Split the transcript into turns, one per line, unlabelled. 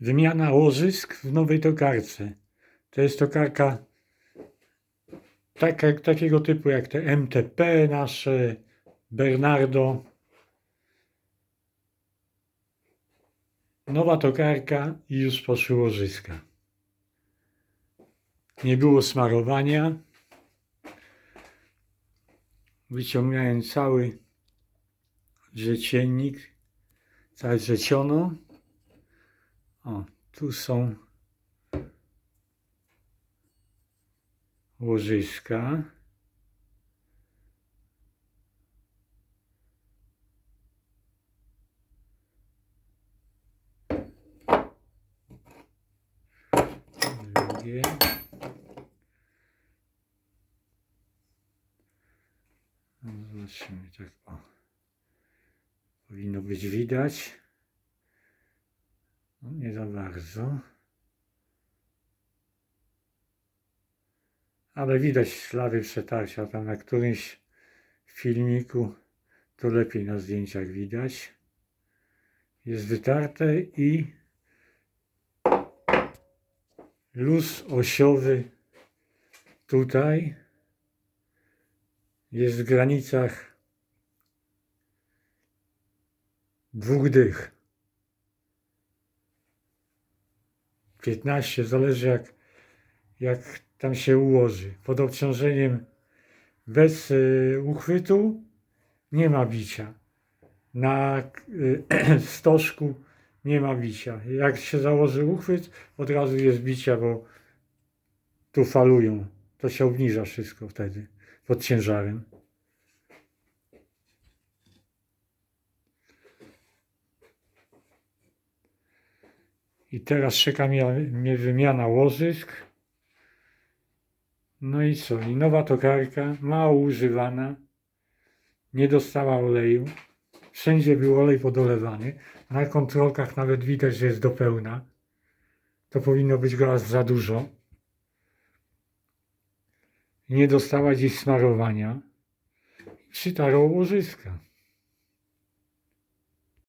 Wymiana łożysk w nowej tokarce. To jest tokarka taka, takiego typu jak te MTP nasze, Bernardo. Nowa tokarka i już poszły łożyska. Nie było smarowania. Wyciągnąłem cały rzeciennik, cały rzeciono. O, tu są łożyska. Drugie. No, Zobaczymy, tak o. Powinno być widać. Nie za bardzo. Ale widać ślady przetarcia tam na którymś filmiku. To lepiej na zdjęciach widać. Jest wytarte i luz osiowy tutaj jest w granicach dwóch dych. 15, zależy jak, jak tam się ułoży. Pod obciążeniem bez y, uchwytu nie ma bicia. Na y, stożku nie ma bicia. Jak się założy uchwyt, od razu jest bicia, bo tu falują. To się obniża wszystko wtedy pod ciężarem. I teraz czeka mnie, wymiana łożysk. No i co? I nowa tokarka, mało używana, nie dostała oleju. Wszędzie był olej podolewany. Na kontrolkach nawet widać, że jest do pełna. To powinno być go aż za dużo. Nie dostała dziś smarowania. Przytarło łożyska.